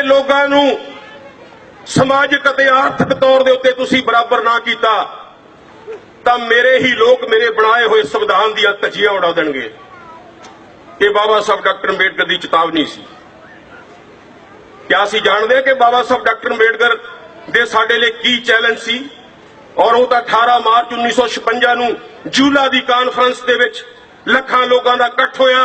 ਮੇਰੇ ਲੋਕਾਂ ਨੂੰ ਸਮਾਜਿਕ ਅਤੇ ਆਰਥਿਕ ਤੌਰ ਦੇ ਉੱਤੇ ਤੁਸੀਂ ਬਰਾਬਰ ਨਾ ਕੀਤਾ, ਤਾਂ ਮੇਰੇ ਹੀ ਲੋਕ ਮੇਰੇ ਬਣਾਏ ਹੋਏ ਸੰਵਿਧਾਨ ਦੀਆਂ ਧੱਜੀਆਂ ਉਡਾ ਦੇਣਗੇ। ਇਹ ਬਾਬਾ ਸਾਹਿਬ ਡਾਕਟਰ ਅੰਬੇਡਕਰ ਦੀ ਚੇਤਾਵਨੀ ਸੀ। ਕਿਆ ਅਸੀਂ ਜਾਣਦੇ ਹਾਂ ਕਿ ਬਾਬਾ ਸਾਹਿਬ ਡਾਕਟਰ ਅੰਬੇਡਕਰ ਦੇ ਸਾਡੇ ਲਈ ਕੀ ਚੈਲੰਜ ਸੀ? ਔਰ ਉਹ ਤਾਂ 18 ਮਾਰਚ 1956 ਨੂੰ ਜੂਲਾ ਦੀ ਕਾਨਫਰੰਸ ਦੇ ਵਿੱਚ ਲੱਖਾਂ ਲੋਕਾਂ ਦਾ ਇਕੱਠ ਹੋਇਆ।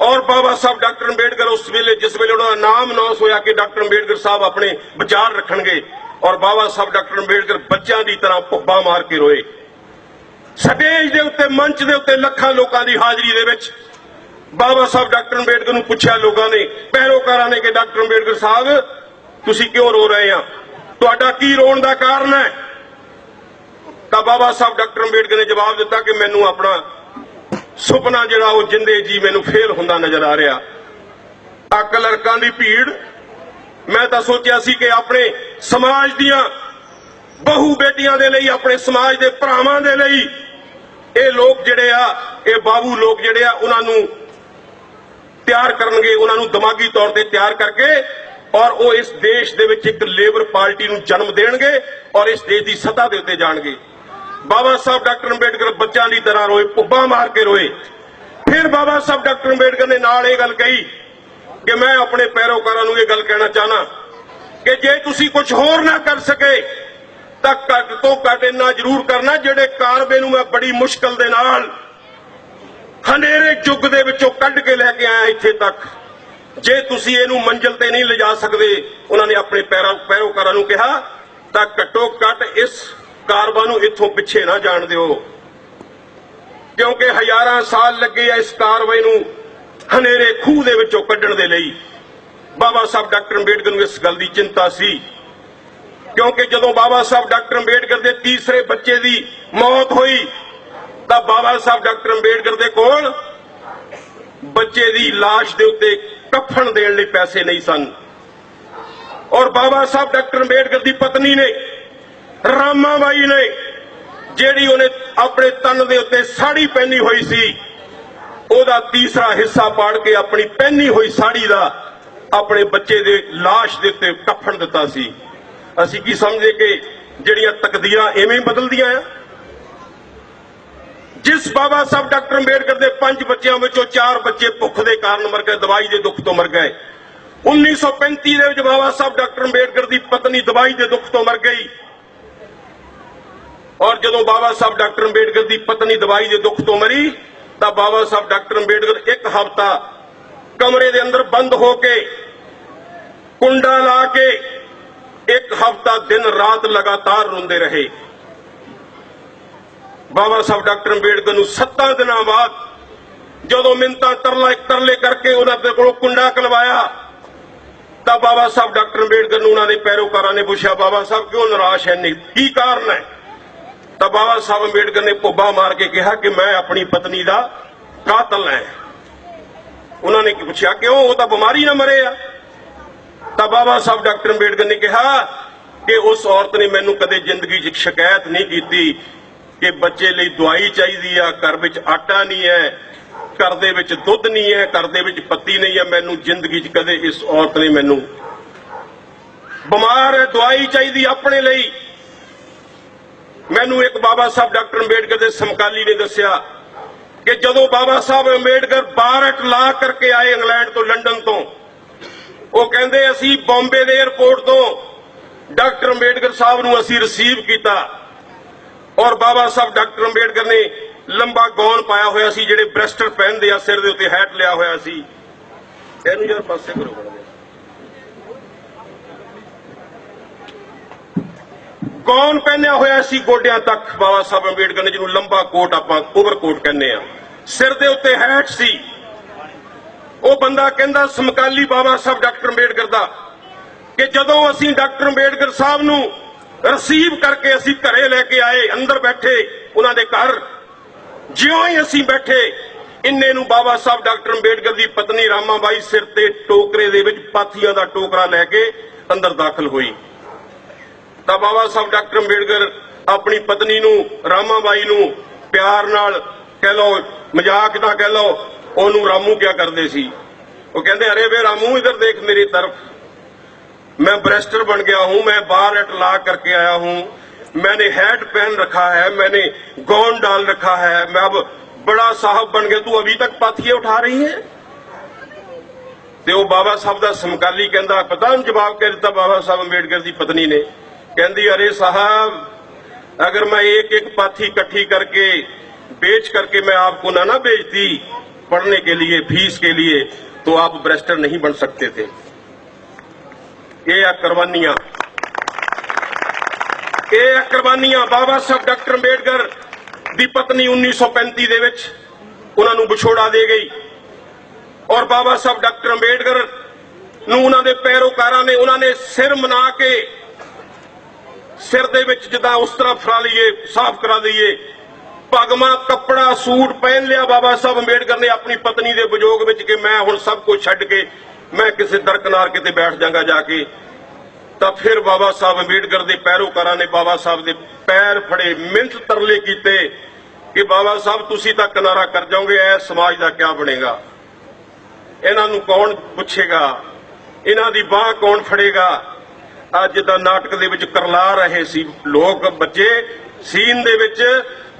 ਔਰ ਬਾਬਾ ਸਾਹਿਬ ਡਾਕਟਰ ਅੰਬੇਡਕਰ ਉਸ ਵੇਲੇ, ਜਿਸ ਵੇਲੇ ਉਹਨਾਂ ਦਾ ਨਾਮ ਅਨਾਉਂਸ ਹੋਇਆ ਕਿ ਡਾਕਟਰ ਅੰਬੇਡਕਰ ਸਾਹਿਬ ਆਪਣੇ ਵਿਚਾਰ ਰੱਖਣਗੇ, ਔਰ ਬਾਬਾ ਸਾਹਿਬ ਡਾਕਟਰ ਅੰਬੇਡਕਰ ਬੱਚਿਆਂ ਦੀ ਤਰ੍ਹਾਂ ਭੁੱਬਾ ਮਾਰ ਕੇ ਰੋਏ। ਸਟੇਜ ਦੇ ਉੱਤੇ, ਮੰਚ ਦੇ ਉੱਤੇ ਲੱਖਾਂ ਲੋਕਾਂ ਦੀ ਹਾਜ਼ਰੀ ਦੇ ਵਿੱਚ ਬਾਬਾ ਸਾਹਿਬ ਡਾਕਟਰ ਅੰਬੇਡਕਰ ਨੂੰ ਪੁੱਛਿਆ ਲੋਕਾਂ ਨੇ, ਪੈਰੋਕਾਰਾਂ ਨੇ ਕਿ ਡਾਕਟਰ ਅੰਬੇਡਕਰ ਸਾਹਿਬ, ਤੁਸੀਂ ਕਿਉਂ ਰੋ ਰਹੇ ਆ? ਤੁਹਾਡਾ ਕੀ ਰੋਣ ਦਾ ਕਾਰਨ ਹੈ? ਤਾਂ ਬਾਬਾ ਸਾਹਿਬ ਡਾਕਟਰ ਅੰਬੇਡਕਰ ਨੇ ਜਵਾਬ ਦਿੱਤਾ ਕਿ ਮੈਨੂੰ ਆਪਣਾ ਸੁਪਨਾ ਜਿਹੜਾ ਉਹ ਜਿੰਦੇ ਜੀ ਮੈਨੂੰ ਫੇਲ ਹੁੰਦਾ ਨਜ਼ਰ ਆ ਰਿਹਾ। ਆ ਕਲਰਕਾਂ ਦੀ ਭੀੜ। ਮੈਂ ਤਾਂ ਸੋਚਿਆ ਸੀ ਕਿ ਆਪਣੇ ਸਮਾਜ ਦੀਆਂ ਬਹੂ ਬੇਟੀਆਂ ਦੇ ਲਈ, ਆਪਣੇ ਸਮਾਜ ਦੇ ਭਰਾਵਾਂ ਦੇ ਲਈ ਇਹ ਲੋਕ ਜਿਹੜੇ ਆ, ਇਹ ਬਾਬੂ ਲੋਕ ਜਿਹੜੇ ਆ, ਉਹਨਾਂ ਨੂੰ ਤਿਆਰ ਕਰਨਗੇ, ਉਹਨਾਂ ਨੂੰ ਦਿਮਾਗੀ ਤੌਰ ਤੇ ਤਿਆਰ ਕਰਕੇ ਔਰ ਉਹ ਇਸ ਦੇਸ਼ ਦੇ ਵਿੱਚ ਇੱਕ ਲੇਬਰ ਪਾਰਟੀ ਨੂੰ ਜਨਮ ਦੇਣਗੇ ਔਰ ਇਸ ਦੇਸ਼ ਦੀ ਸੱਤਾ ਦੇ ਉੱਤੇ ਜਾਣਗੇ। ਬਾਬਾ ਸਾਹਿਬ ਡਾਕਟਰ ਅੰਬੇਡਕਰ ਬੱਚਿਆਂ ਦੀ ਤਰ੍ਹਾਂ ਰੋਏ, ਪੁੱਬਾ ਮਾਰ ਕੇ ਰੋਏ। ਫਿਰ ਬਾਬਾ ਸਾਹਿਬ ਡਾਕਟਰ ਅੰਬੇਡਕਰ ਨੇ ਨਾਲ ਇਹ ਗੱਲ ਕਹੀ ਕਿ ਮੈਂ ਆਪਣੇ ਪੈਰੋਕਾਰਾਂ ਨੂੰ ਇਹ ਗੱਲ ਕਹਿਣਾ ਚਾਹਨਾ ਕਿ ਜੇ ਤੁਸੀਂ ਕੁਝ ਹੋਰ ਨਾ ਕਰ ਸਕੇ, ਤਾਂ ਘੱਟ ਤੋਂ ਘੱਟ ਇੰਨਾ ਜ਼ਰੂਰ ਕਰਨਾ ਜਿਹੜੇ ਕਾਰਵੇ ਨੂੰ ਮੈਂ ਬੜੀ ਮੁਸ਼ਕਲ ਦੇ ਨਾਲ ਹਨੇਰੇ ਯੁੱਗ ਦੇ ਵਿੱਚੋਂ ਕੱਢ ਕੇ ਲੈ ਕੇ ਆਇਆ ਇੱਥੇ ਤੱਕ। ਜੇ ਤੁਸੀਂ ਇਹਨੂੰ ਮੰਜ਼ਿਲ ਤੇ ਨਹੀਂ ਲਿਜਾ ਸਕਦੇ, ਉਹਨਾਂ ਨੇ ਆਪਣੇ ਪੈਰਾਂ, ਪੈਰੋਕਾਰਾਂ ਨੂੰ ਕਿਹਾ, ਤਾਂ ਘੱਟੋ ਘੱਟ ਇਸ ਕਾਰਵਾ ਨੂੰ ਇੱਥੋਂ ਪਿੱਛੇ ਨਾ ਜਾਣ ਦਿਓ। ਕਿਉਂਕਿ ਹਜ਼ਾਰਾਂ ਸਾਲ ਲੱਗੇ ਆ ਇਸ ਕਾਰਵਾਈ ਨੂੰ ਹਨੇਰੇ ਖੂਹ ਦੇ ਵਿੱਚੋਂ ਕੱਢਣ ਦੇ ਲਈ। ਬਾਬਾ ਸਾਹਿਬ ਡਾਕਟਰ ਅੰਬੇਡਕਰ ਨੂੰ ਇਸ ਗੱਲ ਦੀ ਚਿੰਤਾ ਸੀ। ਕਿਉਂਕਿ ਜਦੋਂ ਬਾਬਾ ਸਾਹਿਬ ਡਾਕਟਰ ਅੰਬੇਡਕਰ ਦੇ ਤੀਸਰੇ ਬੱਚੇ ਦੀ ਮੌਤ ਹੋਈ, ਤਾਂ ਬਾਬਾ ਸਾਹਿਬ ਡਾਕਟਰ ਅੰਬੇਡਕਰ ਦੇ ਕੋਲ ਬੱਚੇ ਦੀ লাশ ਦੇ ਉੱਤੇ ਕਫਨ ਦੇਣ ਲਈ ਪੈਸੇ ਨਹੀਂ ਸਨ। ਔਰ ਬਾਬਾ ਸਾਹਿਬ ਡਾਕਟਰ ਅੰਬੇਡਕਰ ਦੀ ਪਤਨੀ ਨੇ ਰਾਮਾ ਬਾਈ ਨੇ ਜਿਹੜੀ ਉਹਨੇ ਆਪਣੇ ਤਨ ਦੇ ਉੱਤੇ ਸਾੜੀ ਪਹਿਨੀ ਹੋਈ ਸੀ, ਉਹਦਾ ਤੀਸਰਾ ਹਿੱਸਾ ਪਾੜ ਕੇ ਆਪਣੀ ਪਹਿਨੀ ਹੋਈ ਸਾੜੀ ਦਾ ਆਪਣੇ ਬੱਚੇ ਦੇ লাশ ਦੇ ਉੱਤੇ ਕਫਨ ਦਿੱਤਾ ਸੀ। ਅਸੀਂ ਕੀ ਸਮਝੇ ਕਿ ਜਿਹੜੀਆਂ ਤਕਦੀਰਾਂ ਐਵੇਂ ਬਦਲਦੀਆਂ ਆ? ਜਿਸ ਬਾਬਾ ਸਾਹਿਬ ਡਾਕਟਰ ਅੰਬੇਡਕਰ ਦੇ ਪੰਜ ਬੱਚਿਆਂ ਵਿੱਚੋਂ ਚਾਰ ਬੱਚੇ ਭੁੱਖ ਦੇ ਕਾਰਨ ਮਰ ਗਏ, ਦਵਾਈ ਦੇ ਦੁੱਖ ਤੋਂ ਮਰ ਗਏ। 1935 ਦੇ ਵਿੱਚ ਬਾਬਾ ਸਾਹਿਬ ਡਾਕਟਰ ਅੰਬੇਡਕਰ ਦੀ ਪਤਨੀ ਦਵਾਈ ਦੇ ਦੁੱਖ ਤੋਂ ਮਰ ਗਈ। ਔਰ ਜਦੋਂ ਬਾਬਾ ਸਾਹਿਬ ਡਾਕਟਰ ਅੰਬੇਡਕਰ ਦੀ ਪਤਨੀ ਦਵਾਈ ਦੇ ਦੁੱਖ ਤੋਂ ਮਰੀ, ਤਾਂ ਬਾਬਾ ਸਾਹਿਬ ਡਾਕਟਰ ਅੰਬੇਡਕਰ ਇੱਕ ਹਫ਼ਤਾ ਕਮਰੇ ਦੇ ਅੰਦਰ ਬੰਦ ਹੋ ਕੇ ਕੁੰਡਾ ਲਾ ਕੇ ਇੱਕ ਹਫ਼ਤਾ ਦਿਨ ਰਾਤ ਲਗਾਤਾਰ ਰੋਂਦੇ ਰਹੇ। ਬਾਬਾ ਸਾਹਿਬ ਡਾਕਟਰ ਅੰਬੇਡਕਰ ਨੂੰ 7 ਦਿਨਾਂ ਬਾਅਦ ਜਦੋਂ ਮਿੰਤਾ ਤਰਲਾ ਤਰਲੇ ਕਰਕੇ ਉਹਨਾਂ ਦੇ ਕੋਲੋਂ ਕੁੰਡਾ ਕਲਵਾਇਆ, ਤਾਂ ਬਾਬਾ ਸਾਹਿਬ ਡਾਕਟਰ ਅੰਬੇਡਕਰ ਨੂੰ ਉਹਨਾਂ ਦੇ ਪੈਰੋਕਾਰਾਂ ਨੇ ਪੁੱਛਿਆ, ਬਾਬਾ ਸਾਹਿਬ, ਕਿਉਂ ਨਿਰਾਸ਼ ਹੈ? ਨਹੀਂ ਕੀ ਕਾਰਨ ਹੈ? ਤਾਂ ਬਾਬਾ ਸਾਹਿਬ ਅੰਬੇਡਕਰ ਨੇ ਪੁੱਬਾ ਮਾਰ ਕੇ ਕਿਹਾ ਕਿ ਮੈਂ ਆਪਣੀ ਪਤਨੀ ਦਾ ਕਾਤਲ ਹਾਂ। ਉਹਨਾਂ ਨੇ ਪੁੱਛਿਆ, ਕਿਉਂ? ਉਹ ਤਾਂ ਬਿਮਾਰੀ ਨਾਲ ਮਰੇ ਆ। ਤਾਂ ਬਾਬਾ ਸਾਹਿਬ ਡਾਕਟਰ ਅੰਬੇਡਕਰ ਨੇ ਕਿਹਾ ਕਿ ਉਸ ਔਰਤ ਨੇ ਮੈਨੂੰ ਕਦੇ ਜ਼ਿੰਦਗੀ 'ਚ ਸ਼ਿਕਾਇਤ ਨਹੀਂ ਕੀਤੀ ਕਿ ਬੱਚੇ ਲਈ ਦਵਾਈ ਚਾਹੀਦੀ ਆ, ਘਰ ਵਿੱਚ ਆਟਾ ਨਹੀਂ ਹੈ, ਘਰ ਦੇ ਵਿੱਚ ਦੁੱਧ ਨਹੀਂ ਹੈ, ਘਰ ਦੇ ਵਿੱਚ ਪੱਤੀ ਨਹੀਂ ਹੈ। ਮੈਨੂੰ ਜ਼ਿੰਦਗੀ 'ਚ ਕਦੇ ਇਸ ਔਰਤ ਨੇ ਮੈਨੂੰ ਬਿਮਾਰ ਹੈ ਦਵਾਈ ਚਾਹੀਦੀ ਆਪਣੇ ਲਈ। ਮੈਨੂੰ ਇੱਕ ਬਾਬਾ ਸਾਹਿਬ ਡਾਕਟਰ ਅੰਬੇਡਕਰ ਦੇ ਸਮਕਾਲੀ ਨੇ ਦੱਸਿਆ ਕਿ ਜਦੋਂ ਬਾਬਾ ਸਾਹਿਬ ਅੰਬੇਡਕਰ ਬਾਰਟ ਲਾ ਕਰਕੇ ਆਏ ਇੰਗਲੈਂਡ ਤੋਂ, ਲੰਡਨ ਤੋਂ, ਉਹ ਕਹਿੰਦੇ ਅਸੀਂ ਬੰਬੇ ਦੇ 에ਅਰਪੋਰਟ ਤੋਂ ਡਾਕਟਰ ਅੰਬੇਡਕਰ ਸਾਹਿਬ ਨੂੰ ਅਸੀਂ ਰਿਸੀਵ ਕੀਤਾ ਔਰ ਬਾਬਾ ਸਾਹਿਬ ਡਾਕਟਰ ਅੰਬੇਡਕਰ ਨੇ ਲੰਬਾ ਗੌਨ ਪਾਇਆ ਹੋਇਆ ਸੀ, ਜਿਹੜੇ ਬ੍ਰੈਸਟਰ ਪਹਿਨਦੇ ਆ ਸਿਰ ਦੇ ਉੱਤੇ ਹੈਟ ਲਿਆ ਹੋਇਆ ਸੀ। ਇਹਨੂੰ ਯਾਰ ਪਾਸੇ ਕਰੋ ਗੌਨ ਪਹਿਨਿਆ ਹੋਇਆ ਸੀ ਗੋਡਿਆਂ ਤੱਕ? ਬਾਬਾ ਸਾਹਿਬ ਅੰਬੇਡਕਰ ਨੇ ਜਿਹਨੂੰ ਲੰਬਾ ਕੋਟ ਆਪਾਂ ਓਵਰਕੋਟ ਕਹਿੰਦੇ ਆ। ਸਿਰ ਦੇ ਉੱਤੇ ਹੈਟ ਸੀ। ਉਹ ਬੰਦਾ ਕਹਿੰਦਾ, ਸਮਕਾਲੀ ਬਾਬਾ ਸਾਹਿਬ ਡਾਕਟਰ ਅੰਬੇਡਕਰ ਦਾ ਕਿ ਜਦੋਂ ਅਸੀਂ ਡਾਕਟਰ ਅੰਬੇਡਕਰ ਸਾਹਿਬ ਨੂੰ ਰਿਸੀਵ ਕਰਕੇ ਅਸੀਂ ਘਰੇ ਲੈ ਕੇ ਆਏ, ਅੰਦਰ ਬੈਠੇ, ਉਹਨਾਂ ਦੇ ਘਰ, ਜਿਉਂ ਹੀ ਅਸੀਂ ਬੈਠੇ, ਇੰਨੇ ਨੂੰ ਬਾਬਾ ਸਾਹਿਬ ਡਾਕਟਰ ਅੰਬੇਡਕਰ ਦੀ ਪਤਨੀ ਰਾਮਾਬਾਈ ਸਿਰ ਤੇ ਟੋਕਰੇ ਦੇ ਵਿੱਚ ਪਾਥੀਆਂ ਦਾ ਟੋਕਰਾ ਲੈ ਕੇ ਅੰਦਰ ਦਾਖਲ ਹੋਈ। ਤਾਂ ਬਾਬਾ ਸਾਹਿਬ ਡਾਕਟਰ ਅੰਬੇਡਕਰ ਆਪਣੀ ਪਤਨੀ ਨੂੰ ਰਾਮਾਬਾਈ ਨੂੰ ਪਿਆਰ ਨਾਲ ਕਹਿ ਲਓ ਮਜ਼ਾਕ ਨਾ ਕਹਿ ਲਓ ਉਹਨੂੰ ਰਾਮੂ ਕਿਆ ਕਰਦੇ ਸੀ ਉਹ ਕਹਿੰਦੇ ਅਰੇ ਵੇ ਰਾਮੂ ਇਧਰ ਦੇਖ ਮੇਰੀ ਤਰਫ मैं बरेस्टर बन गया हूं मैं बार एट ला करके आया हूं मैंने हैट पहन रखा है मैंने गौन डाल रखा है मैं अब बड़ा साहब बन गया तू अभी तक पाथिए उठा रही है ਤੇ ਉਹ ਬਾਬਾ ਸਾਹਿਬ ਦਾ ਸਮਕਾਲੀ ਕਹਿੰਦਾ ਪਤਾ ਉਹਨੂੰ ਜਵਾਬ ਕਹਿ ਦਿੱਤਾ ਬਾਬਾ ਸਾਹਿਬ ਅੰਬੇਡਕਰ ਦੀ ਪਤਨੀ ਨੇ ਕਹਿੰਦੀ ਅਰੇ ਸਾਹਿਬ अगर मैं एक एक पाथी इकट्ठी करके बेच करके मैं आपको ना ना बेचती पढ़ने के लिए फीस के लिए तो आप ब्रेस्टर नहीं बन सकते थे ये है कुर्बानियां ਇਹ ਹੈ ਕੁਰਬਾਨੀਆਂ ਬਾਬਾ ਸਾਹਿਬ ਡਾਕਟਰ ਅੰਬੇਡਕਰ ਦੀ ਪਤਨੀ 1935 ਦੇ ਵਿੱਚ ਉਹਨਾਂ ਨੂੰ ਵਿਛੋੜਾ ਦੇ ਗਈ ਔਰ ਬਾਬਾ ਸਾਹਿਬ ਡਾਕਟਰ ਅੰਬੇਡਕਰ ਨੂੰ ਉਹਨਾਂ ਦੇ ਪੈਰੋਕਾਰਾਂ ਨੇ ਉਹਨਾਂ ਨੇ ਸਿਰ ਮਨਾ ਕੇ ਸਿਰ ਦੇ ਵਿੱਚ ਜਿੱਦਾਂ ਉਸ ਤਰ੍ਹਾਂ ਫਰਾ ਲਈਏ, ਸਾਫ਼ ਕਰਾ ਦਈਏ। ਪਗਮਾ ਕੱਪੜਾ, ਸੂਟ ਪਹਿਨ ਲਿਆ ਬਾਬਾ ਸਾਹਿਬ ਅੰਬੇਡਕਰ ਨੇ ਆਪਣੀ ਪਤਨੀ ਦੇ ਵਿਜੋਗ ਵਿੱਚ ਕਿ ਮੈਂ ਹੁਣ ਸਭ ਕੁਝ ਛੱਡ ਕੇ ਮੈਂ ਕਿਸੇ ਦਰਕਨਾਰ ਕਿਤੇ ਬੈਠ ਜਾਗਾ ਜਾ ਕੇ। ਤਾਂ ਫਿਰ ਬਾਬਾ ਸਾਹਿਬ ਅੰਬੇਡਕਰ ਦੇ ਪੈਰੋਕਾਰਾਂ ਨੇ ਬਾਬਾ ਸਾਹਿਬ ਦੇ ਪੈਰ ਫੜੇ ਮਿੰਟ ਤਰਲੇ ਕੀਤੇ ਕਿ ਬਾਬਾ ਸਾਹਿਬ ਤੁਸੀਂ ਤਾਂ ਕਿਨਾਰਾ ਕਰ ਜਾਓਗੇ ਐ ਸਮਾਜ ਦਾ ਕੀ ਬਣੇਗਾ? ਇਹਨਾਂ ਨੂੰ ਕੌਣ ਪੁੱਛੇਗਾ? ਇਹਨਾਂ ਦੀ ਬਾਹ ਕੌਣ ਫੜੇਗਾ? ਅੱਜ ਦਾ ਨਾਟਕ ਦੇ ਵਿੱਚ ਕਰਲਾ ਰਹੇ ਸੀ ਲੋਕ ਬੱਚੇ। ਸੀਨ ਦੇ ਵਿੱਚ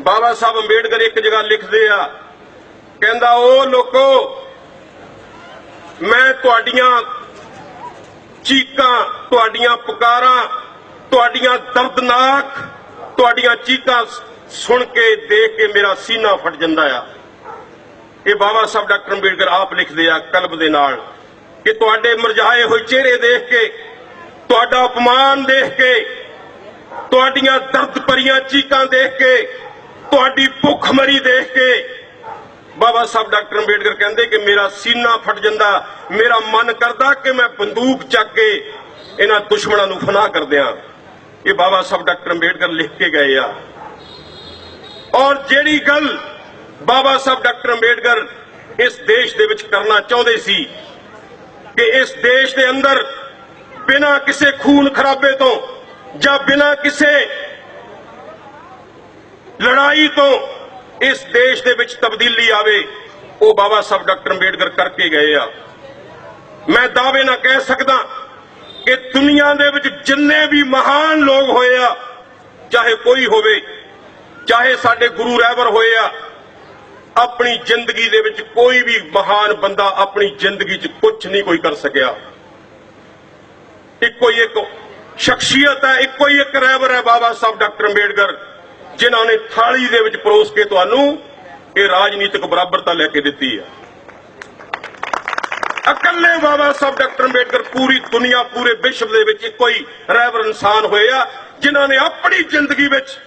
ਬਾਬਾ ਸਾਹਿਬ ਅੰਬੇਡਕਰ ਇੱਕ ਜਗ੍ਹਾ ਲਿਖਦੇ ਆ, ਕਹਿੰਦਾ ਉਹ ਲੋਕੋ, ਮੈਂ ਤੁਹਾਡੀਆਂ ਚੀਕਾਂ, ਤੁਹਾਡੀਆਂ ਪੁਕਾਰਾਂ, ਤੁਹਾਡੀਆਂ ਦਰਦਨਾਕ, ਤੁਹਾਡੀਆਂ ਚੀਕਾਂ ਸੁਣ ਕੇ ਦੇਖ ਕੇ ਮੇਰਾ ਸੀਨਾ ਫਟ ਜਾਂਦਾ ਆ। ਇਹ ਬਾਬਾ ਸਾਹਿਬ ਡਾਕਟਰ ਅੰਬੇਡਕਰ ਆਪ ਲਿਖਦੇ ਆ ਕਲਬ ਦੇ ਨਾਲ ਕਿ ਤੁਹਾਡੇ ਮੁਰਝਾਏ ਹੋਏ ਚਿਹਰੇ ਦੇਖ ਕੇ ਤੁਹਾਡਾ ਅਪਮਾਨ ਦੇਖ ਕੇ, ਤੁਹਾਡੀਆਂ ਦਰਦ ਭਰੀਆਂ ਚੀਕਾਂ ਦੇਖ ਕੇ, ਤੁਹਾਡੀ ਭੁੱਖਮਰੀ ਦੇਖ ਕੇ, ਬਾਬਾ ਸਾਹਿਬ ਡਾਕਟਰ ਅੰਬੇਡਕਰ ਕਹਿੰਦੇ ਕਿ ਮੇਰਾ ਸੀਨਾ ਫਟ ਜਾਂਦਾ, ਮੇਰਾ ਮਨ ਕਰਦਾ ਕਿ ਮੈਂ ਬੰਦੂਕ ਚੱਕ ਕੇ ਇਹਨਾਂ ਦੁਸ਼ਮਣਾਂ ਨੂੰ ਫਨਾ ਕਰ ਦਿਆਂ। ਇਹ ਬਾਬਾ ਸਾਹਿਬ ਡਾਕਟਰ ਅੰਬੇਡਕਰ ਲਿਖ ਕੇ ਗਏ ਆ। ਔਰ ਜਿਹੜੀ ਗੱਲ ਬਾਬਾ ਸਾਹਿਬ ਡਾਕਟਰ ਅੰਬੇਡਕਰ ਇਸ ਦੇਸ਼ ਦੇ ਵਿੱਚ ਕਰਨਾ ਚਾਹੁੰਦੇ ਸੀ ਕਿ ਇਸ ਦੇਸ਼ ਦੇ ਅੰਦਰ ਬਿਨਾਂ ਕਿਸੇ ਖੂਨ ਖਰਾਬੇ ਤੋਂ ਜਾਂ ਬਿਨਾਂ ਕਿਸੇ ਲੜਾਈ ਤੋਂ ਇਸ ਦੇਸ਼ ਦੇ ਵਿੱਚ ਤਬਦੀਲੀ ਆਵੇ, ਉਹ ਬਾਬਾ ਸਾਹਿਬ ਡਾਕਟਰ ਅੰਬੇਡਕਰ ਕਰਕੇ ਗਏ ਆ। ਮੈਂ ਦਾਅਵੇ ਨਾਲ ਕਹਿ ਸਕਦਾ ਕਿ ਦੁਨੀਆ ਦੇ ਵਿੱਚ ਜਿੰਨੇ ਵੀ ਮਹਾਨ ਲੋਕ ਹੋਏ ਆ, ਚਾਹੇ ਕੋਈ ਹੋਵੇ, ਚਾਹੇ ਸਾਡੇ ਗੁਰੂ ਰਹਿਬਰ ਹੋਏ ਆ, ਆਪਣੀ ਜ਼ਿੰਦਗੀ ਦੇ ਵਿੱਚ ਕੋਈ ਵੀ ਮਹਾਨ ਬੰਦਾ ਆਪਣੀ ਜ਼ਿੰਦਗੀ 'ਚ ਕੁਝ ਨਹੀਂ ਕੋਈ ਕਰ ਸਕਿਆ। ਇੱਕੋ ਹੀ ਇੱਕ ਸ਼ਖਸੀਅਤ ਹੈ, ਇੱਕੋ ਹੀ ਇੱਕ ਰਹਿਬਰ ਹੈ ਬਾਬਾ ਸਾਹਿਬ ਡਾਕਟਰ ਅੰਬੇਡਕਰ, ਜਿਨ੍ਹਾਂ ਨੇ ਥਾਲੀ ਦੇ ਵਿੱਚ ਪਰੋਸ ਕੇ ਤੁਹਾਨੂੰ ਇਹ ਰਾਜਨੀਤਿਕ ਬਰਾਬਰਤਾ ਲੈ ਕੇ ਦਿੱਤੀ ਹੈ। ਇਕੱਲੇ ਬਾਬਾ ਸਾਹਿਬ ਡਾਕਟਰ ਅੰਬੇਡਕਰ ਪੂਰੀ ਦੁਨੀਆ, ਪੂਰੇ ਵਿਸ਼ਵ ਦੇ ਵਿੱਚ ਇੱਕੋ ਹੀ ਰਹਿਬਰ ਇਨਸਾਨ ਹੋਏ ਆ, ਜਿਨ੍ਹਾਂ ਨੇ ਆਪਣੀ ਜ਼ਿੰਦਗੀ ਵਿੱਚ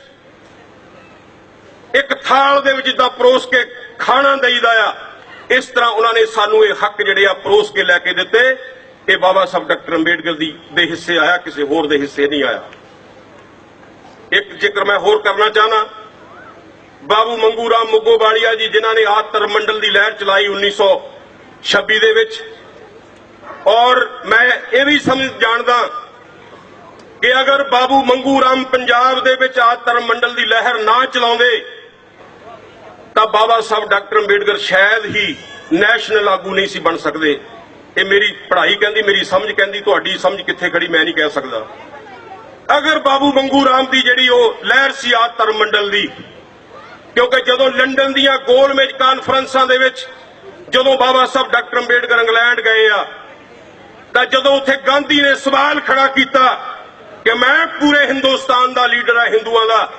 ਇੱਕ ਥਾਲ ਦੇ ਵਿੱਚ ਜਿੱਦਾਂ ਪਰੋਸ ਕੇ ਖਾਣਾ ਦੇਈਦਾ ਆ, ਇਸ ਤਰ੍ਹਾਂ ਉਹਨਾਂ ਨੇ ਸਾਨੂੰ ਇਹ ਹੱਕ ਜਿਹੜੇ ਆ ਪਰੋਸ ਕੇ ਲੈ ਕੇ ਦਿੱਤੇ। ਇਹ ਬਾਬਾ ਸਾਹਿਬ ਡਾਕਟਰ ਅੰਬੇਡਕਰ ਦੀ ਦੇ ਹਿੱਸੇ ਆਇਆ, ਕਿਸੇ ਹੋਰ ਦੇ ਹਿੱਸੇ ਨਹੀਂ ਆਇਆ। ਇੱਕ ਜ਼ਿਕਰ ਮੈਂ ਹੋਰ ਕਰਨਾ ਚਾਹਨਾ। ਬਾਬੂ ਮੰਗੂ ਰਾਮ ਮੁੱਗੋਵਾਲੀਆ ਜੀ, ਜਿਨ੍ਹਾਂ ਨੇ ਆਤਰ ਮੰਡਲ ਦੀ ਲਹਿਰ ਚਲਾਈ 1926 ਦੇ ਵਿੱਚ। ਔਰ ਮੈਂ ਇਹ ਵੀ ਸਮਝ ਜਾਣਦਾ ਕਿ ਅਗਰ ਬਾਬੂ ਮੰਗੂ ਰਾਮ ਪੰਜਾਬ ਦੇ ਵਿੱਚ ਆਤਰ ਮੰਡਲ ਦੀ ਲਹਿਰ ਨਾ ਚਲਾਉਂਦੇ, ਤਾਂ ਬਾਬਾ ਸਾਹਿਬ ਡਾਕਟਰ ਅੰਬੇਡਕਰ ਸ਼ਾਇਦ ਹੀ ਨੈਸ਼ਨਲ ਆਗੂ ਨਹੀਂ ਸੀ ਬਣ ਸਕਦੇ। ਇਹ ਮੇਰੀ ਪੜ੍ਹਾਈ ਕਹਿੰਦੀ, ਮੇਰੀ ਸਮਝ ਕਹਿੰਦੀ, ਤੁਹਾਡੀ ਸਮਝ ਕਿੱਥੇ ਖੜੀ, ਮੈਂ ਨਹੀਂ ਕਹਿ ਸਕਦਾ। ਅਗਰ ਬਾਬੂ ਮੰਗੂ ਰਾਮ ਦੀ ਜਿਹੜੀ ਉਹ ਲਹਿਰ ਸੀ ਆਤਰ ਮੰਡਲ ਦੀ, ਕਿਉਂਕਿ ਜਦੋਂ ਲੰਡਨ ਦੀਆਂ ਗੋਲਮੇਜ ਕਾਨਫਰੰਸਾਂ ਦੇ ਵਿੱਚ ਜਦੋਂ ਬਾਬਾ ਸਾਹਿਬ ਡਾਕਟਰ ਅੰਬੇਡਕਰ ਇੰਗਲੈਂਡ ਗਏ ਆ, ਤਾਂ ਜਦੋਂ ਉੱਥੇ ਗਾਂਧੀ ਨੇ ਸਵਾਲ ਖੜਾ ਕੀਤਾ ਕਿ ਮੈਂ ਪੂਰੇ ਹਿੰਦੁਸਤਾਨ ਦਾ ਲੀਡਰ ਆ ਹਿੰਦੂਆਂ ਦਾ,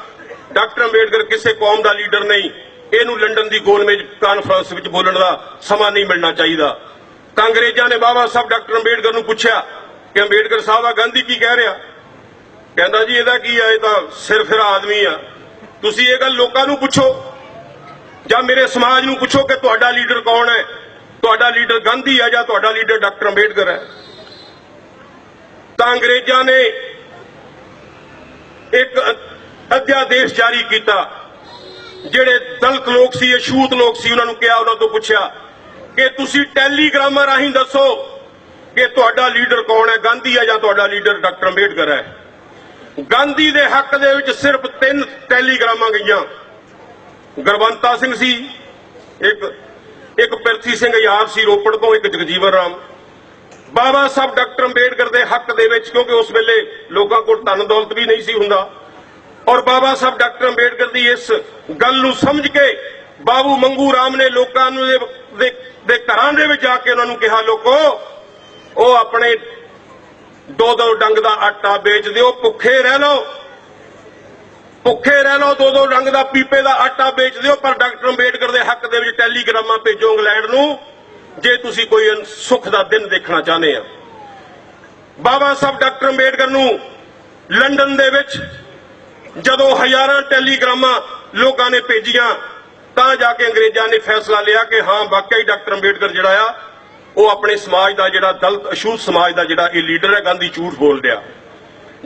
ਡਾਕਟਰ ਅੰਬੇਡਕਰ ਕਿਸੇ ਕੌਮ ਦਾ ਲੀਡਰ ਨਹੀਂ, ਇਹਨੂੰ ਲੰਡਨ ਦੀ ਗੋਲਮੇਜ ਕਾਨਫਰੰਸ ਵਿੱਚ ਬੋਲਣ ਦਾ ਸਮਾਂ ਨਹੀਂ ਮਿਲਣਾ ਚਾਹੀਦਾ। ਤਾਂ ਅੰਗਰੇਜ਼ਾਂ ਨੇ ਬਾਬਾ ਸਾਹਿਬ ਡਾਕਟਰ ਅੰਬੇਡਕਰ ਨੂੰ ਪੁੱਛਿਆ ਕਿ ਅੰਬੇਡਕਰ ਸਾਹਿਬ ਆ, ਗਾਂਧੀ ਕੀ ਕਹਿ ਰਿਹਾ? ਕਹਿੰਦਾ ਜੀ, ਇਹਦਾ ਕੀ ਆ? ਇਹ ਤਾਂ ਸਿਰ ਫਿਰ ਆਦਮੀ ਆ। ਤੁਸੀਂ ਇਹ ਗੱਲ ਲੋਕਾਂ ਨੂੰ ਪੁੱਛੋ ਜਾਂ ਮੇਰੇ ਸਮਾਜ ਨੂੰ ਪੁੱਛੋ ਕਿ ਤੁਹਾਡਾ ਲੀਡਰ ਕੌਣ ਹੈ? ਤੁਹਾਡਾ ਲੀਡਰ ਗਾਂਧੀ ਹੈ ਜਾਂ ਤੁਹਾਡਾ ਲੀਡਰ ਡਾਕਟਰ ਅੰਬੇਡਕਰ ਹੈ? ਤਾਂ ਅੰਗਰੇਜ਼ਾਂ ਨੇ ਇੱਕ ਅਧਿਆਦੇਸ਼ ਜਾਰੀ ਕੀਤਾ, ਜਿਹੜੇ ਦਲਤ ਲੋਕ ਸੀ ਅਛੂਤ ਲੋਕ ਸੀ, ਉਹਨਾਂ ਨੂੰ ਕਿਹਾ, ਉਹਨਾਂ ਤੋਂ ਪੁੱਛਿਆ ਕਿ ਤੁਸੀਂ ਟੈਲੀਗ੍ਰਾਮਾਂ ਰਾਹੀਂ ਦੱਸੋ ਕਿ ਤੁਹਾਡਾ ਲੀਡਰ ਕੌਣ ਹੈ? ਗਾਂਧੀ ਹੈ ਜਾਂ ਤੁਹਾਡਾ ਲੀਡਰ ਡਾਕਟਰ ਅੰਬੇਡਕਰ ਹੈ? ਗਾਂਧੀ ਦੇ ਹੱਕ ਦੇ ਵਿੱਚ ਸਿਰਫ ਤਿੰਨ ਟੈਲੀਗ੍ਰਾਮਾਂ ਗਈਆਂ। ਗੁਰਵੰਤਾ ਸਿੰਘ ਸੀ, ਇੱਕ ਇੱਕ ਪਿਰਥੀ ਸਿੰਘ ਯਾਦ ਸੀ ਰੋਪੜ ਤੋਂ, ਇੱਕ ਜਗਜੀਵਨ ਰਾਮ। ਬਾਬਾ ਸਾਹਿਬ ਡਾਕਟਰ ਅੰਬੇਡਕਰ ਦੇ ਹੱਕ ਦੇ ਵਿੱਚ, ਕਿਉਂਕਿ ਉਸ ਵੇਲੇ ਲੋਕਾਂ ਕੋਲ ਧਨ ਦੌਲਤ ਵੀ ਨਹੀਂ ਸੀ ਹੁੰਦਾ। ਔਰ ਬਾਬਾ ਸਾਹਿਬ ਡਾਕਟਰ ਅੰਬੇਡਕਰ ਦੀ ਇਸ ਗੱਲ ਨੂੰ ਸਮਝ ਕੇ ਬਾਬੂ ਮੰਗੂ ਰਾਮ ਨੇ ਲੋਕਾਂ ਨੂੰ ਦੇ- ਦੇ ਘਰਾਂ ਦੇ ਵਿੱਚ ਜਾ ਕੇ ਉਹਨਾਂ ਨੂੰ ਕਿਹਾ, ਲੋਕੋ, ਉਹ ਆਪਣੇ ਦੋ ਦੋ ਡੰਗ ਦਾ ਆਟਾ ਵੇਚ ਦਿਓ, ਭੁੱਖੇ ਰਹਿ ਲਓ। ਭੁੱਖੇ ਰਹਿ ਲਓ, ਦੋ ਦੋ ਡੰਗ ਦਾ ਪੀਪੇ ਦਾ ਆਟਾ ਵੇਚ ਦਿਓ, ਪਰ ਡਾਕਟਰ ਅੰਬੇਡਕਰ ਦੇ ਹੱਕ ਦੇ ਵਿੱਚ ਟੈਲੀਗ੍ਰਾਮਾਂ ਭੇਜੋ ਇੰਗਲੈਂਡ ਨੂੰ, ਜੇ ਤੁਸੀਂ ਕੋਈ ਸੁੱਖ ਦਾ ਦਿਨ ਦੇਖਣਾ ਚਾਹੁੰਦੇ ਆ। ਬਾਬਾ ਸਾਹਿਬ ਡਾਕਟਰ ਅੰਬੇਡਕਰ ਨੂੰ ਲੰਡਨ ਦੇ ਵਿੱਚ ਜਦੋਂ ਹਜ਼ਾਰਾਂ ਟੈਲੀਗ੍ਰਾਮਾਂ ਲੋਕਾਂ ਨੇ ਭੇਜੀਆਂ ਤਾਂ ਜਾ ਕੇ ਅੰਗਰੇਜ਼ਾਂ ਨੇ ਫੈਸਲਾ ਲਿਆ ਕਿ ਹਾਂ ਵਾਕਈ ਡਾਕਟਰ ਅੰਬੇਡਕਰ ਜਿਹੜਾ ਆ, ਉਹ ਆਪਣੇ ਸਮਾਜ ਦਾ ਜਿਹੜਾ ਦਲਿਤ ਅਛੂਤ ਸਮਾਜ ਦਾ ਜਿਹੜਾ ਇਹ ਲੀਡਰ ਹੈ, ਗਾਂਧੀ ਝੂਠ ਬੋਲ ਰਿਹਾ।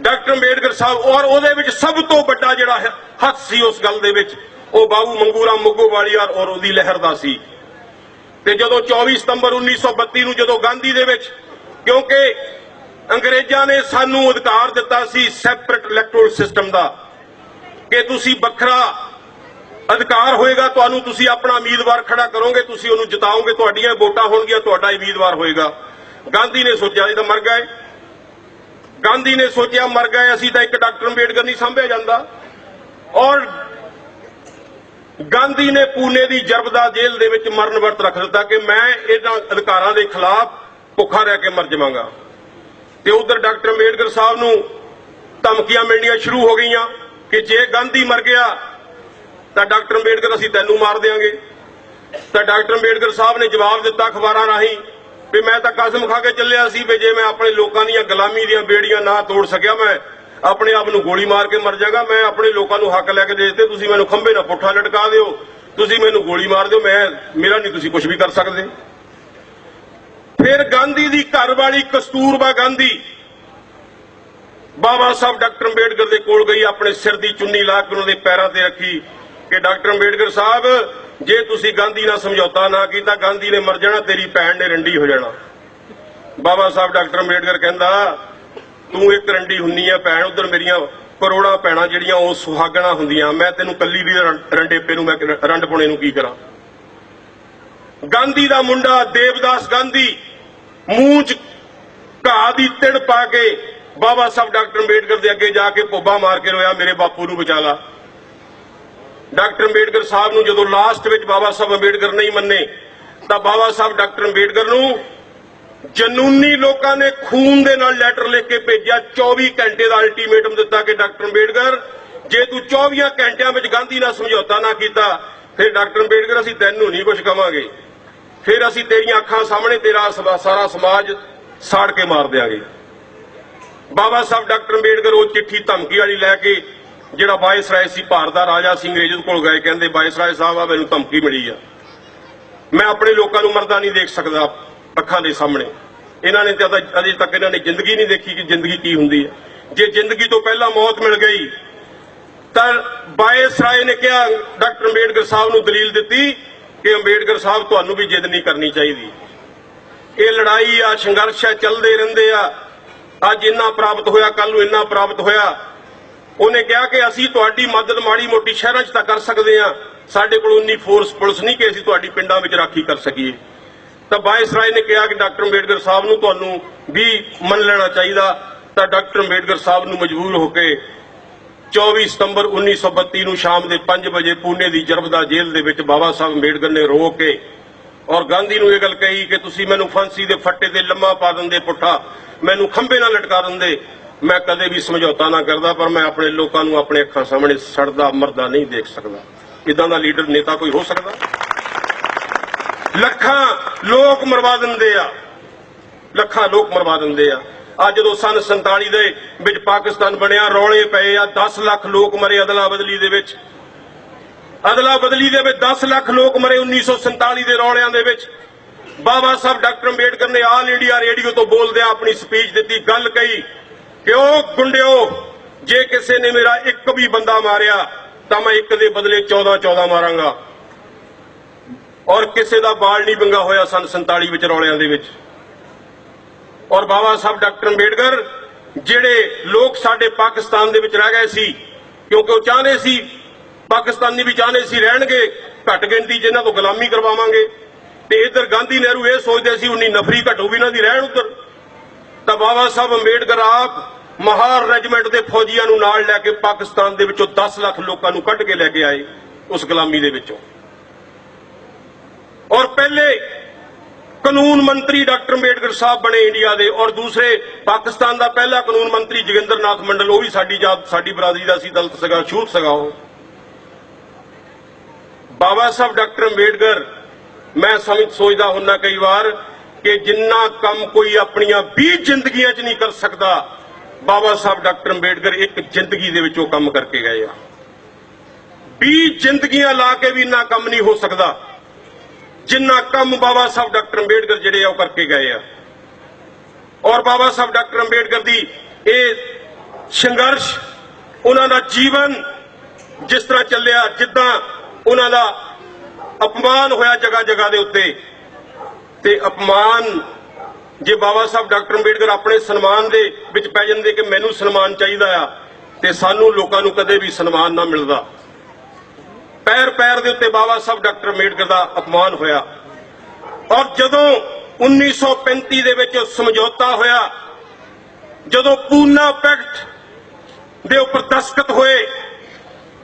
ਡਾਕਟਰ ਅੰਬੇਡਕਰ ਸਾਹਿਬ, ਔਰ ਉਹਦੇ ਵਿੱਚ ਸਭ ਤੋਂ ਵੱਡਾ ਜਿਹੜਾ ਹੱਥ ਸੀ ਉਸ ਗੱਲ ਦੇ ਵਿੱਚ, ਉਹ ਬਾਬੂ ਮੰਗੂਰਾ ਮੁੱਗੋਵਾਲੀਆ ਔਰ ਉਹਦੀ ਲਹਿਰ ਦਾ ਸੀ। ਤੇ ਜਦੋਂ 24 ਸਤੰਬਰ 1932 ਨੂੰ ਜਦੋਂ ਗਾਂਧੀ ਦੇ ਵਿੱਚ, ਕਿਉਂਕਿ ਅੰਗਰੇਜ਼ਾਂ ਨੇ ਸਾਨੂੰ ਅਧਿਕਾਰ ਦਿੱਤਾ ਸੀ ਸੈਪਰੇਟ ਇਲੈਕਟੋਰਲ ਸਿਸਟਮ ਦਾ, ਕਿ ਤੁਸੀਂ ਵੱਖਰਾ ਅਧਿਕਾਰ ਹੋਏਗਾ ਤੁਹਾਨੂੰ, ਤੁਸੀਂ ਆਪਣਾ ਉਮੀਦਵਾਰ ਖੜਾ ਕਰੋਗੇ, ਤੁਸੀਂ ਉਹਨੂੰ ਜਿਤਾਓਗੇ, ਤੁਹਾਡੀਆਂ ਵੋਟਾਂ ਹੋਣਗੀਆਂ, ਤੁਹਾਡਾ ਉਮੀਦਵਾਰ ਹੋਏਗਾ। ਗਾਂਧੀ ਨੇ ਸੋਚਿਆ, ਇਹ ਤਾਂ ਮਰ ਗਏ। ਗਾਂਧੀ ਨੇ ਸੋਚਿਆ, ਮਰ ਗਏ, ਅਸੀਂ ਤਾਂ ਇੱਕ ਡਾਕਟਰ ਅੰਬੇਡਕਰ ਨਹੀਂ ਸੰਭਿਆ ਜਾਂਦਾ। ਔਰ ਗਾਂਧੀ ਨੇ ਪੂਨੇ ਦੀ ਜਰਬਦਾ ਜੇਲ੍ਹ ਦੇ ਵਿੱਚ ਮਰਨ ਵਰਤ ਰੱਖ ਦਿੱਤਾ ਕਿ ਮੈਂ ਇਹਨਾਂ ਅਧਿਕਾਰਾਂ ਦੇ ਖਿਲਾਫ ਭੁੱਖਾ ਰਹਿ ਕੇ ਮਰ ਜਾਵਾਂਗਾ। ਤੇ ਉਧਰ ਡਾਕਟਰ ਅੰਬੇਡਕਰ ਸਾਹਿਬ ਨੂੰ ਧਮਕੀਆਂ ਮਿਲਣੀਆਂ ਸ਼ੁਰੂ ਹੋ ਗਈਆਂ ਕਿ ਜੇ ਗਾਂਧੀ ਮਰ ਗਿਆ ਤਾਂ ਡਾਕਟਰ ਅੰਬੇਡਕਰ ਅਸੀਂ ਤੈਨੂੰ ਮਾਰ ਦੇਵਾਂਗੇ ਤਾਂ ਡਾਕਟਰ ਅੰਬੇਡਕਰ ਸਾਹਿਬ ਨੇ ਜਵਾਬ ਦਿੱਤਾ ਅਖਬਾਰਾਂ ਰਾਹੀਂ ਵੀ ਮੈਂ ਤਾਂ ਕਸਮ ਖਾ ਕੇ ਚੱਲਿਆ ਸੀ ਵੀ ਜੇ ਮੈਂ ਆਪਣੇ ਲੋਕਾਂ ਦੀਆਂ ਗੁਲਾਮੀ ਦੀਆਂ ਬੇੜੀਆਂ ਨਾ ਤੋੜ ਸਕਿਆ, ਮੈਂ ਆਪਣੇ ਆਪ ਨੂੰ ਗੋਲੀ ਮਾਰ ਕੇ ਮਰ ਜਾਗਾ, ਮੈਂ ਆਪਣੇ ਲੋਕਾਂ ਨੂੰ ਹੱਕ ਲੈ ਕੇ ਦੇ ਦਿੱਤੇ, ਤੁਸੀਂ ਮੈਨੂੰ ਖੰਭੇ ਨਾਲ ਪੁੱਠਾ ਲਟਕਾ ਦਿਓ, ਤੁਸੀਂ ਮੈਨੂੰ ਗੋਲੀ ਮਾਰ ਦਿਓ, ਮੈਂ ਮੇਰਾ ਨਹੀਂ ਤੁਸੀਂ ਕੁਝ ਵੀ ਕਰ ਸਕਦੇ। ਫਿਰ ਗਾਂਧੀ ਦੀ ਘਰਵਾਲੀ ਕਸਤੂਰਬਾ ਗਾਂਧੀ, ਬਾਬਾ ਸਾਹਿਬ ਡਾਕਟਰ ਅੰਬੇਡਕਰ ਦੇ ਕੋਲ ਗਈ, ਆਪਣੇ ਸਿਰ ਦੀ ਚੁੰਨੀ ਲਾ ਕੇ ਉਹਨਾਂ ਦੇ ਪੈਰਾਂ ਤੇ ਰੱਖੀ ਕਿ ਡਾਕਟਰ ਅੰਬੇਡਕਰ ਸਾਹਿਬ, ਜੇ ਤੁਸੀਂ ਗਾਂਧੀ ਨਾਲ ਸਮਝੌਤਾ ਨਾ ਕੀਤਾ, ਗਾਂਧੀ ਨੇ ਮਰ ਜਾਣਾ, ਤੇਰੀ ਭੈਣ ਨੇ ਰੰਡੀ ਹੋ ਜਾਣਾ। ਬਾਬਾ ਸਾਹਿਬ ਡਾਕਟਰ ਅੰਬੇਡਕਰ ਕਹਿੰਦਾ, ਤੂੰ ਇੱਕ ਰੰਡੀ ਹੁੰਨੀ ਆ, ਭੈਣ, ਉਧਰ ਮੇਰੀਆਂ ਕਰੋੜਾਂ ਭੈਣਾਂ ਜਿਹੜੀਆਂ ਉਹ ਸੁਹਾਗਣਾ ਹੁੰਦੀਆਂ, ਮੈਂ ਤੈਨੂੰ ਕੱਲੀ ਵੀ ਰਨ- ਰੰਡੇਪੇ ਨੂੰ, ਮੈਂ ਰੰਡ ਪੁਣੇ ਨੂੰ ਕੀ ਕਰਾਂ? ਗਾਂਧੀ ਦਾ ਮੁੰਡਾ ਦੇਵਦਾਸ ਗਾਂਧੀ, ਮੂੰਹ 'ਚ ਘਾਹ ਦੀ ਤਿੜ ਪਾ ਕੇ ਬਾਬਾ ਸਾਹਿਬ ਡਾਕਟਰ ਅੰਬੇਡਕਰ ਦੇ ਅੱਗੇ ਜਾ ਕੇ ਭੋਬਾ ਮਾਰ ਕੇ ਰੋਇਆ, ਮੇਰੇ ਬਾਪੂ ਨੂੰ ਬਚਾ ਲਾ। ਡਾਕਟਰ ਅੰਬੇਡਕਰ ਸਾਹਿਬ ਨੂੰ ਜਦੋਂ ਲਾਸਟ ਵਿੱਚ ਬਾਬਾ ਸਾਹਿਬ ਅੰਬੇਡਕਰ ਨਹੀਂ ਮੰਨੇ, ਤਾਂ ਬਾਬਾ ਸਾਹਿਬ ਡਾਕਟਰ ਅੰਬੇਡਕਰ ਨੂੰ ਜਨੂਨੀ ਲੋਕਾਂ ਨੇ ਖੂਨ ਦੇ ਨਾਲ ਲੈਟਰ ਲਿਖ ਕੇ ਭੇਜਿਆ 24 ਘੰਟੇ ਦਾ ਅਲਟੀਮੇਟਮ ਦਿੱਤਾ ਕਿ ਡਾਕਟਰ ਅੰਬੇਡਕਰ, ਜੇ ਤੂੰ 24 ਘੰਟਿਆਂ ਵਿੱਚ ਗਾਂਧੀ ਨਾਲ ਸਮਝੌਤਾ ਨਾ ਕੀਤਾ, ਫਿਰ ਡਾਕਟਰ ਅੰਬੇਡਕਰ ਅਸੀਂ ਤੈਨੂੰ ਨਹੀਂ ਕੁਝ ਕਵਾਂਗੇ। ਫਿਰ ਅਸੀਂ ਤੇਰੀਆਂ ਅੱਖਾਂ ਸਾਹਮਣੇ ਤੇਰਾ ਸਾਰਾ ਸਮਾਜ ਸਾੜ ਕੇ ਮਾਰ ਦਿਆਂਗੇ। ਬਾਬਾ ਸਾਹਿਬ ਡਾਕਟਰ ਅੰਬੇਡਕਰ ਉਹ ਚਿੱਠੀ ਧਮਕੀ ਵਾਲੀ ਲੈ ਕੇ ਜਿਹੜਾ ਵਾਇਸਰਾਏ ਸੀ, ਭਾਰਤ ਦਾ ਰਾਜਾ ਸਿੰਘ ਅੰਗਰੇਜ਼ ਕੋਲ ਗਏ, ਕਹਿੰਦੇ ਵਾਇਸਰਾਏ ਸਾਹਿਬ, ਆ ਮੈਨੂੰ ਧਮਕੀ ਮਿਲੀ ਆ। ਮੈਂ ਆਪਣੇ ਲੋਕਾਂ ਨੂੰ ਮਰਦਾ ਨਹੀਂ ਦੇਖ ਸਕਦਾ, ਅੱਖਾਂ ਦੇ ਸਾਹਮਣੇ। ਇਹਨਾਂ ਨੇ ਤਾਂ ਅਜੇ- ਤੱਕ ਇਹਨਾਂ ਨੇ ਜ਼ਿੰਦਗੀ ਨਹੀਂ ਦੇਖੀ ਕਿ ਜ਼ਿੰਦਗੀ ਕੀ ਹੁੰਦੀ ਹੈ। ਜੇ ਜ਼ਿੰਦਗੀ ਤੋਂ ਪਹਿਲਾਂ ਮੌਤ ਮਿਲ ਗਈ, ਤਾਂ ਵਾਇਸਰਾਏ ਨੇ ਕਿਹਾ, ਡਾਕਟਰ ਅੰਬੇਡਕਰ ਸਾਹਿਬ ਨੂੰ ਦਲੀਲ ਦਿੱਤੀ ਕਿ ਅੰਬੇਡਕਰ ਸਾਹਿਬ ਤੁਹਾਨੂੰ ਵੀ ਜਿੱਦ ਨਹੀਂ ਕਰਨੀ ਚਾਹੀਦੀ। ਇਹ ਲੜਾਈ ਆ, ਸੰਘਰਸ਼ ਆ, ਚੱਲਦੇ ਰਹਿੰਦੇ ਆ। ਅੱਜ ਇੰਨਾ ਪ੍ਰਾਪਤ ਹੋਇਆ ਕੱਲ ਨੂੰ ਇੰਨਾ ਪ੍ਰਾਪਤ ਹੋਇਆ। ਉਹਨੇ ਕਿਹਾ ਕਿ ਅਸੀਂ ਤੁਹਾਡੀ ਮਦਦ ਮਾੜੀ ਮੋਟੀ ਸ਼ਹਿਰਾਂ 'ਚ ਤਾਂ ਕਰ ਸਕਦੇ ਆ ਸਾਡੇ ਕੋਲ ਉਨੀ ਫੋਰਸ ਪੁਲਿਸ ਨਹੀਂ ਕਿ ਅਸੀਂ ਤੁਹਾਡੀ ਪਿੰਡਾਂ ਵਿੱਚ ਰਾਖੀ ਕਰ ਸਕੀਏ। ਤਾਂ ਵਾਇਸਰਾਏ ਨੇ ਕਿਹਾ ਕਿ ਡਾਕਟਰ ਅੰਬੇਡਕਰ ਸਾਹਿਬ ਨੂੰ ਤੁਹਾਨੂੰ ਵੀ ਮੰਨ ਲੈਣਾ ਚਾਹੀਦਾ। ਤਾਂ ਡਾਕਟਰ ਅੰਬੇਡਕਰ ਸਾਹਿਬ ਨੂੰ ਮਜਬੂਰ ਹੋ ਕੇ 24 ਸਤੰਬਰ 1932 ਨੂੰ ਸ਼ਾਮ ਦੇ 5 ਵਜੇ ਪੂਨੇ ਦੀ ਜਰਬਦਾ ਜੇਲ੍ਹ ਦੇ ਵਿੱਚ ਬਾਬਾ ਸਾਹਿਬ ਅੰਬੇਡਕਰ ਨੇ ਰੋ ਕੇ ਔਰ ਗਾਂਧੀ ਨੂੰ ਇਹ ਗੱਲ ਕਹੀ ਕਿ ਤੁਸੀਂ ਮੈਨੂੰ ਫਾਂਸੀ ਦੇ ਫੱਟੇ ਤੇ ਲੰਮਾ ਪਾ ਦਿੰਦੇ ਪੁੱਠਾ, ਮੈਨੂੰ ਖੰਭੇ ਨਾਲ ਲਟਕਾ ਦਿੰਦੇ। ਮੈਂ ਕਦੇ ਵੀ ਸਮਝੌਤਾ ਨਾ ਕਰਦਾ, ਪਰ ਮੈਂ ਆਪਣੇ ਲੋਕਾਂ ਨੂੰ ਆਪਣੇ ਅੱਖਾਂ ਸਾਹਮਣੇ ਸੜਦਾ, ਮਰਦਾ ਨਹੀਂ ਦੇਖ ਸਕਦਾ। ਇਦਾਂ ਦਾ ਲੀਡਰ ਨੇਤਾ ਕੋਈ ਹੋ ਸਕਦਾ? ਲੱਖਾਂ ਲੋਕ ਮਰਵਾ ਦਿੰਦੇ ਆ। ਲੱਖਾਂ ਲੋਕ ਮਰਵਾ ਦਿੰਦੇ ਆ। ਅੱਜ ਜਦੋਂ ਸਨ 47 ਦੇ ਵਿੱਚ ਪਾਕਿਸਤਾਨ ਬਣਿਆ, ਰੌਲੇ ਪਏ ਆ 10 ਲੱਖ ਲੋਕ ਮਰੇ ਅਦਲਾ ਬਦਲੀ ਦੇ ਵਿੱਚ। ਅਦਲਾ ਬਦਲੀ ਦੇ ਵਿੱਚ 10 ਲੱਖ ਲੋਕ ਮਰੇ 1947 ਦੇ ਰੌਲਿਆਂ ਦੇ ਵਿੱਚ। ਬਾਬਾ ਸਾਹਿਬ ਡਾਕਟਰ ਅੰਬੇਡਕਰ ਨੇ ਆਲ ਇੰਡੀਆ ਰੇਡੀਓ ਤੋਂ ਬੋਲਦਿਆਂ ਆਪਣੀ ਸਪੀਚ ਦਿੱਤੀ, ਗੱਲ ਕਹੀ ਕਿ ਗੁੰਡਿਓ? ਜੇ ਕਿਸੇ ਨੇ ਮੇਰਾ ਇੱਕ ਵੀ ਬੰਦਾ ਮਾਰਿਆ, ਤਾਂ ਮੈਂ ਇੱਕ ਦੇ ਬਦਲੇ 14 14 ਮਾਰਾਂਗਾ। ਔਰ ਕਿਸੇ ਦਾ ਬਾਲ ਨਹੀਂ ਬੰਗਾ ਹੋਇਆ ਸਨ 47 ਵਿੱਚ ਰੌਲਿਆਂ ਦੇ ਵਿੱਚ। ਔਰ ਬਾਬਾ ਸਾਹਿਬ ਡਾਕਟਰ ਅੰਬੇਡਕਰ, ਜਿਹੜੇ ਲੋਕ ਸਾਡੇ ਪਾਕਿਸਤਾਨ ਦੇ ਵਿੱਚ ਰਹਿ ਗਏ ਸੀ, ਕਿਉਂਕਿ ਉਹ ਚਾਹੁੰਦੇ ਸੀ, ਪਾਕਿਸਤਾਨੀ ਵੀ ਚਾਹੁੰਦੇ ਸੀ ਰਹਿਣਗੇ, ਘੱਟ ਗਿਣਤੀ ਜਿਨ੍ਹਾਂ ਤੋਂ ਗੁਲਾਮੀ ਕਰਵਾਵਾਂਗੇ। ਤੇ ਇਧਰ ਗਾਂਧੀ ਨਹਿਰੂ ਇਹ ਸੋਚਦੇ ਸੀ, ਉਨੀ ਨਫਰੀ ਘਟੂਗੀ ਇਹਨਾਂ ਦੀ ਰਹਿਣ ਉੱਧਰ। ਤਾਂ ਬਾਬਾ ਸਾਹਿਬ ਅੰਬੇਡਕਰ ਆਪ ਮਹਾਰ ਰੈਜੀਮੈਂਟ ਦੇ ਫੌਜੀਆਂ ਨੂੰ ਨਾਲ ਲੈ ਕੇ ਪਾਕਿਸਤਾਨ ਦੇ ਵਿੱਚੋਂ 10 ਲੱਖ ਲੋਕਾਂ ਨੂੰ ਕੱਢ ਕੇ ਲੈ ਕੇ ਆਏ ਉਸ ਗੁਲਾਮੀ ਦੇ ਵਿੱਚੋਂ। ਔਰ ਪਹਿਲੇ ਕਾਨੂੰਨ ਮੰਤਰੀ ਡਾਕਟਰ ਅੰਬੇਡਕਰ ਸਾਹਿਬ ਬਣੇ ਇੰਡੀਆ ਦੇ ਔਰ ਦੂਸਰੇ ਪਾਕਿਸਤਾਨ ਦਾ ਪਹਿਲਾ ਕਾਨੂੰਨ ਮੰਤਰੀ ਜੋਗਿੰਦਰ ਨਾਥ ਮੰਡਲ, ਉਹ ਵੀ ਸਾਡੀ ਜਾਤ, ਸਾਡੀ ਬਰਾਦਰੀ ਦਾ ਸੀ, ਦਲਤ ਸਗਾ ਛੂਤ ਸਗਾ ਉਹ। ਬਾਬਾ ਸਾਹਿਬ ਡਾਕਟਰ ਅੰਬੇਡਕਰ, ਮੈਂ ਸਮਝ, ਸੋਚਦਾ ਹੁੰਨਾ ਕਈ ਵਾਰ ਕਿ ਜਿੰਨਾ ਕੰਮ ਕੋਈ ਆਪਣੀਆਂ 20 ਜ਼ਿੰਦਗੀਆਂ 'ਚ ਨਹੀਂ ਕਰ ਸਕਦਾ, ਬਾਬਾ ਸਾਹਿਬ ਡਾਕਟਰ ਅੰਬੇਡਕਰ ਇੱਕ ਜ਼ਿੰਦਗੀ ਦੇ ਵਿੱਚ ਉਹ ਕੰਮ ਕਰਕੇ ਗਏ ਆ। 20 ਜ਼ਿੰਦਗੀਆਂ ਲਾ ਕੇ ਵੀ ਇੰਨਾ ਕੰਮ ਨਹੀਂ ਹੋ ਸਕਦਾ, ਜਿੰਨਾ ਕੰਮ ਬਾਬਾ ਸਾਹਿਬ ਡਾਕਟਰ ਅੰਬੇਡਕਰ ਜਿਹੜੇ ਆ ਉਹ ਕਰਕੇ ਗਏ ਆ। ਔਰ ਬਾਬਾ ਸਾਹਿਬ ਡਾਕਟਰ ਅੰਬੇਡਕਰ ਦੀ ਇਹ ਸੰਘਰਸ਼, ਉਹਨਾਂ ਦਾ ਜੀਵਨ ਜਿਸ ਤਰ੍ਹਾਂ ਚੱਲਿਆ, ਜਿੱਦਾਂ ਉਹਨਾਂ ਦਾ ਅਪਮਾਨ ਹੋਇਆ ਜਗ੍ਹਾ ਜਗ੍ਹਾ ਦੇ ਉੱਤੇ ਤੇ ਅਪਮਾਨ ਜੇ ਬਾਬਾ ਸਾਹਿਬ ਡਾਕਟਰ ਅੰਬੇਡਕਰ ਆਪਣੇ ਸਨਮਾਨ ਦੇ ਵਿੱਚ ਪੈ ਜਾਂਦੇ ਕਿ ਮੈਨੂੰ ਸਨਮਾਨ ਚਾਹੀਦਾ ਆ, ਤੇ ਸਾਨੂੰ ਲੋਕਾਂ ਨੂੰ ਕਦੇ ਵੀ ਸਨਮਾਨ ਨਾ ਮਿਲਦਾ। ਪੈਰ ਪੈਰ ਦੇ ਉੱਤੇ ਬਾਬਾ ਸਾਹਿਬ ਡਾਕਟਰ ਅੰਬੇਡਕਰ ਦਾ ਅਪਮਾਨ ਹੋਇਆ। ਔਰ ਜਦੋਂ 1935 ਦੇ ਵਿੱਚ ਸਮਝੌਤਾ ਹੋਇਆ, ਜਦੋਂ ਪੂਨਾ ਪੈਕਟ ਦੇ ਉੱਪਰ ਦਸਤਖਤ ਹੋਏ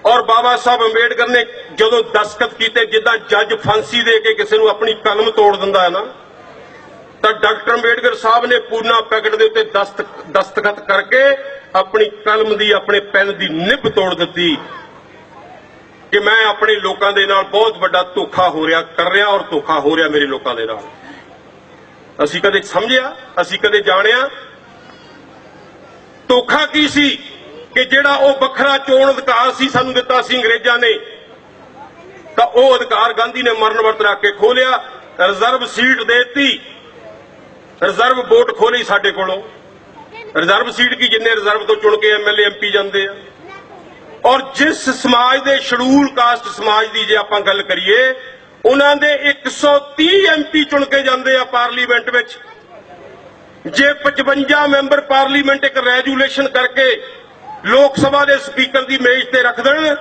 ਔਰ ਬਾਬਾ ਸਾਹਿਬ ਅੰਬੇਡਕਰ ਨੇ ਜਦੋਂ ਦਸਤਖਤ ਕੀਤੇ, ਜਿੱਦਾਂ ਜੱਜ ਫਾਂਸੀ ਦੇ ਕੇ ਕਿਸੇ ਨੂੰ ਆਪਣੀ ਕਲਮ ਤੋੜ ਦਿੰਦਾ ਹੈ ਨਾ, ਤਾਂ ਡਾਕਟਰ ਅੰਬੇਡਕਰ ਸਾਹਿਬ ਨੇ ਪੂਨਾ ਪੈਕਟ ਦੇ ਉੱਤੇ ਦਸਤਖਤ ਕਰਕੇ ਆਪਣੀ ਕਲਮ ਦੀ, ਆਪਣੇ ਪੈਨ ਦੀ ਨਿਭ ਤੋੜ ਦਿੱਤੀ ਕਿ ਮੈਂ ਆਪਣੇ ਲੋਕਾਂ ਦੇ ਨਾਲ ਬਹੁਤ ਵੱਡਾ ਧੋਖਾ ਹੋ ਰਿਹਾ, ਕਰ ਰਿਹਾ ਔਰ ਧੋਖਾ ਹੋ ਰਿਹਾ ਮੇਰੇ ਲੋਕਾਂ ਦੇ ਨਾਲ। ਅਸੀਂ ਕਦੇ ਸਮਝਿਆ, ਅਸੀਂ ਕਦੇ ਜਾਣਿਆ। ਧੋਖਾ ਕੀ ਸੀ? ਕਿ ਜਿਹੜਾ ਉਹ ਵੱਖਰਾ ਚੋਣ ਅਧਿਕਾਰ ਸੀ, ਸਾਨੂੰ ਦਿੱਤਾ ਸੀ ਅੰਗਰੇਜ਼ਾਂ ਨੇ, ਤਾਂ ਉਹ ਅਧਿਕਾਰ ਗਾਂਧੀ ਨੇ ਮਰਨ ਵਰਤ ਰੱਖ ਕੇ ਖੋਲਿਆ, ਰਿਜ਼ਰਵ ਸੀਟ ਦੇਤੀ, ਰਿਜ਼ਰਵ ਵੋਟ ਖੋਲੀ ਸਾਡੇ ਕੋਲੋਂ। ਰਿਜ਼ਰਵ ਸੀਟ ਕੀ, ਜਿੰਨੇ ਰਿਜ਼ਰਵ ਤੋਂ ਚੁਣ ਕੇ ਐਮਐਲਏ ਐਮਪੀ ਜਾਂਦੇ ਆ। ਔਰ ਜਿਸ ਸਮਾਜ ਦੇ ਸ਼ਡਿਊਲ ਕਾਸਟ ਸਮਾਜ ਦੀ ਜੇ ਆਪਾਂ ਗੱਲ ਕਰੀਏ, ਉਹਨਾਂ ਦੇ 130 ਐਮਪੀ ਚੁਣ ਕੇ ਜਾਂਦੇ ਆ ਪਾਰਲੀਮੈਂਟ ਵਿੱਚ। ਜੇ 55 ਮੈਂਬਰ ਪਾਰਲੀਮੈਂਟ ਇੱਕ ਰੈਜੂਲੇਸ਼ਨ ਕਰਕੇ ਲੋਕ ਸਭਾ ਦੇ ਸਪੀਕਰ ਦੀ ਮੇਜ਼ ਤੇ ਰੱਖ ਦੇਣ,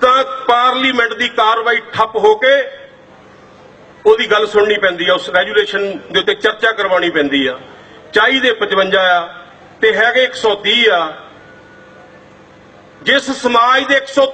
ਤਾਂ ਪਾਰਲੀਮੈਂਟ ਦੀ ਕਾਰਵਾਈ ਠੱਪ ਹੋ ਕੇ ਉਹਦੀ ਗੱਲ ਸੁਣਨੀ ਪੈਂਦੀ ਆ, ਉਸ ਰੈਜੂਲੇਸ਼ਨ ਦੇ ਉੱਤੇ ਚਰਚਾ ਕਰਵਾਉਣੀ ਪੈਂਦੀ ਆ। ਚਾਹੀਦੇ 55 ਆ ਤੇ ਹੈਗੇ 130 ਆ। ਜਿਸ ਸਮਾਜ ਦੇ 100